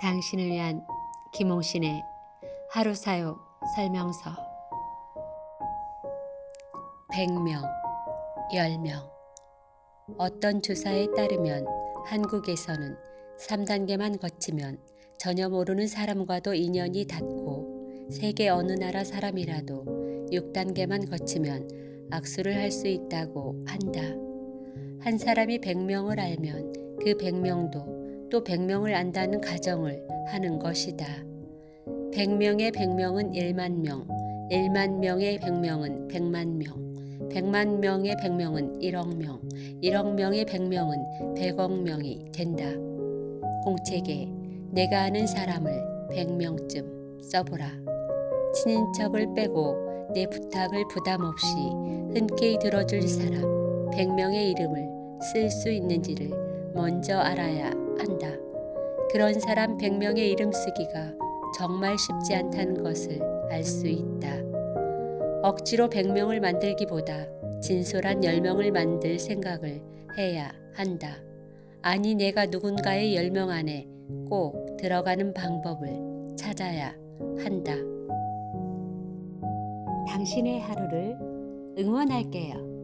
당신을 위한 김홍신의 하루 사용 설명서 100명, 10명 어떤 조사에 따르면 한국에서는 3단계만 거치면 전혀 모르는 사람과도 인연이 닿고 세계 어느 나라 사람이라도 6단계만 거치면 악수를 할 수 있다고 한다. 한 사람이 100명을 알면 그 100명도 또 100명을 안다는 가정을 하는 것이다. 100명의 100명은 1만 명, 1만 명의 100명은 100만 명, 100만 명의 100명은 1억 명, 1억 명의 100명은 100억 명이 된다. 공책에 내가 아는 사람을 100명쯤 써보라. 친인척을 빼고 내 부탁을 부담 없이 흔쾌히 들어줄 사람 100명의 이름을 쓸 수 있는지를 먼저 알아야 한다. 그런 사람 100명의 이름 쓰기가 정말 쉽지 않다는 것을 알 수 있다. 억지로 100명을 만들기보다 진솔한 10명을 만들 생각을 해야 한다. 아니 내가 누군가의 10명 안에 꼭 들어가는 방법을 찾아야 한다. 당신의 하루를 응원할게요.